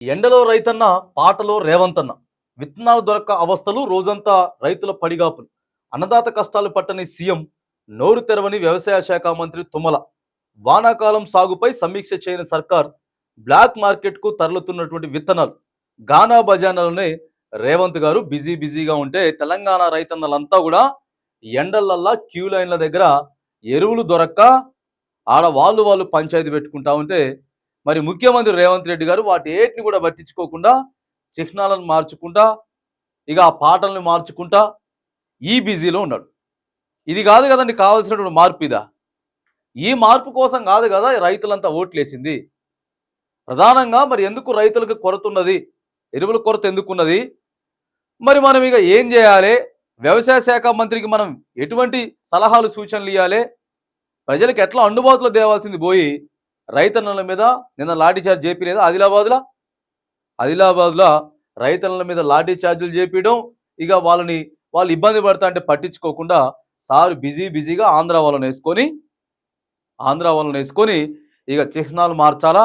ఎండలో రైతన్న పాటలో రేవంతన్న. విత్తనాలు దొరక్క అవస్థలు రోజంతా రైతుల పడిగాపులు. అన్నదాత కష్టాలు పట్టని సీఎం నోరు తెరవని వ్యవసాయ శాఖ మంత్రి తుమ్మల. వానాకాలం సాగుపై సమీక్ష చేయని సర్కార్ బ్లాక్ మార్కెట్కు తరలుతున్నటువంటి విత్తనాలు. గానా బజానాలోనే రేవంత్ గారు బిజీ బిజీగా ఉంటే తెలంగాణ రైతన్నలంతా కూడా ఎండలల్లా క్యూ లైన్ల దగ్గర ఎరువులు దొరక్క ఆడ వాళ్ళు వాళ్ళు పంచాయతీ పెట్టుకుంటా ఉంటే మరి ముఖ్యమంత్రి రేవంత్ రెడ్డి గారు వాటి ఏటిని కూడా పట్టించుకోకుండా చిహ్నాలను మార్చుకుంటా ఇక ఆ పాటలను మార్చుకుంటా ఈ బిజీలో ఉన్నాడు. ఇది కాదు కదండి కావాల్సినటువంటి మార్పు ఇదా? ఈ మార్పు కోసం కాదు కదా రైతులంతా ఓట్లేసింది. ప్రధానంగా మరి ఎందుకు రైతులకు కొరత ఉన్నది? ఎరువుల కొరత ఎందుకున్నది? మరి మనం ఇక ఏం చేయాలి? వ్యవసాయ శాఖ మంత్రికి మనం ఎటువంటి సలహాలు సూచనలు ఇవ్వాలి ప్రజలకు ఎట్లా అందుబాటులో తేవాల్సింది పోయి రైతన్నల మీద నిన్న లాఠీ చార్జ్ చేపిలేదా? ఆదిలాబాద్లో? ఆదిలాబాద్లో రైతన్నల మీద లాఠీ చార్జీలు చేపించడం ఇక వాళ్ళని వాళ్ళు ఇబ్బంది పడతా అంటే పట్టించుకోకుండా సార్ బిజీ బిజీగా ఆంధ్ర వాళ్ళని వేసుకొని ఆంధ్ర వాళ్ళని వేసుకొని ఇక చిహ్నాలు మార్చాలా?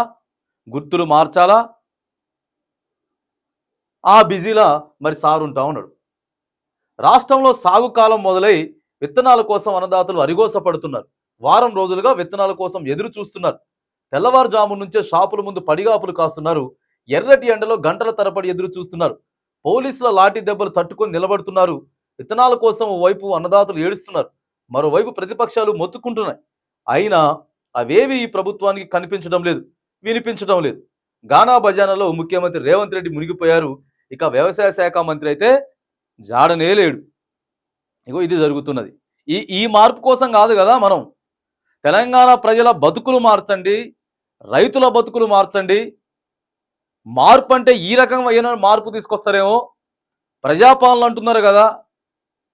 గుర్తులు మార్చాలా? ఆ బిజీలా మరి సార్ ఉంటా ఉన్నాడు. రాష్ట్రంలో సాగు కాలం మొదలై విత్తనాల కోసం అన్నదాతలు అరిగోసపడుతున్నారు వారం రోజులుగా విత్తనాల కోసం ఎదురు చూస్తున్నారు. తెల్లవారుజాము నుంచే షాపుల ముందు పడిగాపులు కాస్తున్నారు. ఎర్రటి ఎండలో గంటల తరబడి ఎదురు చూస్తున్నారు. పోలీసుల లాఠీ దెబ్బలు తట్టుకొని నిలబడుతున్నారు. విత్తనాల కోసం వైపు అన్నదాతలు ఏడుస్తున్నారు. మరోవైపు ప్రతిపక్షాలు మొత్తుకుంటున్నాయి. అయినా అవేవి ఈ ప్రభుత్వానికి కనిపించడం లేదు వినిపించడం లేదు. గానా భజానలో ముఖ్యమంత్రి రేవంత్ రెడ్డి మునిగిపోయారు. ఇక వ్యవసాయ శాఖ మంత్రి అయితే జాడనే లేడు. ఇగో ఇది జరుగుతున్నది. ఈ ఈ మార్పు కోసం కాదు కదా మనం. తెలంగాణ ప్రజల బతుకులు మార్చండి రైతుల బతుకులు మార్చండి. మార్పు అంటే ఈ రకమైన మార్పు తీసుకొస్తారేమో? ప్రజాపాలన అంటున్నారు కదా.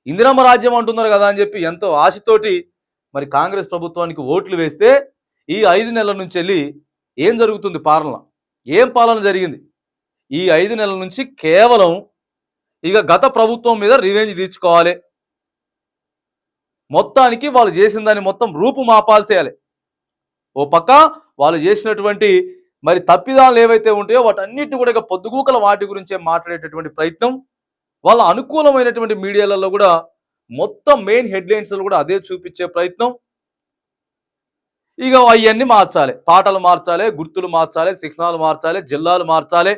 ఇందిరమ్మ రాజ్యం అంటున్నారు కదా అని చెప్పి ఎంతో ఆశతోటి మరి కాంగ్రెస్ ప్రభుత్వానికి ఓట్లు వేస్తే ఈ ఐదు నెలల నుంచి వెళ్ళి ఏం జరుగుతుంది పాలన? ఏం పాలన జరిగింది? ఈ ఐదు నెలల నుంచి కేవలం ఇక గత ప్రభుత్వం మీద రివెంజ్ తీర్చుకోవాలి. మొత్తానికి వాళ్ళు చేసిన దాన్ని మొత్తం రూపు మాపాల్సేయాలి ఓ పక్క వాళ్ళు చేసినటువంటి మరి తప్పిదాలు ఏవైతే ఉంటాయో వాటన్నిటిని కూడా ఇక పొద్దుగూకల వాటి గురించే మాట్లాడేటటువంటి ప్రయత్నం. వాళ్ళ అనుకూలమైనటువంటి మీడియాలలో కూడా మొత్తం మెయిన్ హెడ్లైన్స్లో కూడా అదే చూపించే ప్రయత్నం. ఇక అవన్నీ మార్చాలి. పాటలు మార్చాలి గుర్తులు మార్చాలి శిక్షణాలు మార్చాలి జిల్లాలు మార్చాలి.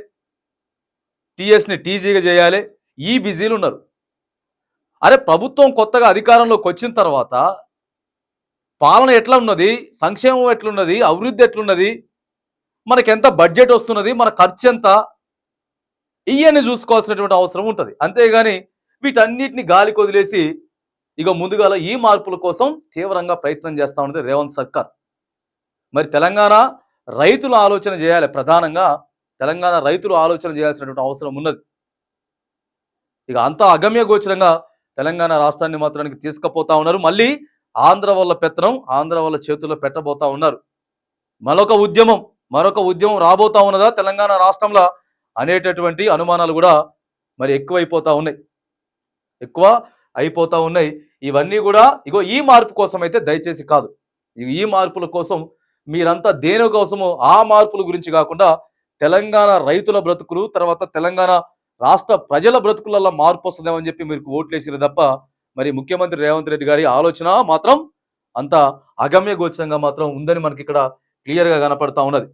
టీఎస్ని టీజీగా చేయాలి. ఈ బిజీలు ఉన్నారు. అరే ప్రభుత్వం కొత్తగా అధికారంలోకి వచ్చిన తర్వాత పాలన ఎట్లా ఉన్నది? సంక్షేమం ఎట్లున్నది? అభివృద్ధి ఎట్లున్నది? మనకి ఎంత బడ్జెట్ వస్తున్నది? మన ఖర్చు ఎంత? ఇవన్నీ చూసుకోవాల్సినటువంటి అవసరం ఉంటుంది. అంతేగాని వీటన్నిటిని గాలికి వదిలేసి ఇక ముందుగాల ఈ మార్పుల కోసం తీవ్రంగా ప్రయత్నం చేస్తా ఉన్నది రేవంత్ సర్కార్. మరి తెలంగాణ రైతులు ఆలోచన చేయాలి ప్రధానంగా. తెలంగాణ రైతులు ఆలోచన చేయాల్సినటువంటి అవసరం ఉన్నది. ఇక అంతా అగమ్య గోచరంగా తెలంగాణ రాష్ట్రాన్ని మాత్రానికి తీసుకుపోతా ఉన్నారు. మళ్ళీ ఆంధ్ర వల్ల పెత్తనం ఆంధ్ర వల్ల చేతుల్లో పెట్టబోతా ఉన్నారు. మరొక ఉద్యమం మరొక ఉద్యమం రాబోతా ఉన్నదా? తెలంగాణ రాష్ట్రంలో అనేటటువంటి అనుమానాలు కూడా మరి ఎక్కువైపోతా ఉన్నాయి. ఎక్కువ అయిపోతా ఉన్నాయి. ఇవన్నీ కూడా ఇగో ఈ మార్పు కోసం అయితే దయచేసి కాదు. ఈ మార్పుల కోసం మీరంతా దేని కోసము ఆ మార్పుల గురించి కాకుండా తెలంగాణ రైతుల బ్రతుకులు తర్వాత తెలంగాణ రాష్ట్ర ప్రజల బ్రతుకులలో మార్పు వస్తుందేమని చెప్పి మీరు ఓట్లేసారు తప్ప మరి ముఖ్యమంత్రి రేవంత్ రెడ్డి గారి ఆలోచన మాత్రం అంత అగమ్య గోచరంగా మాత్రం ఉందని మనకి ఇక్కడ క్లియర్గా కనపడతా ఉన్నది.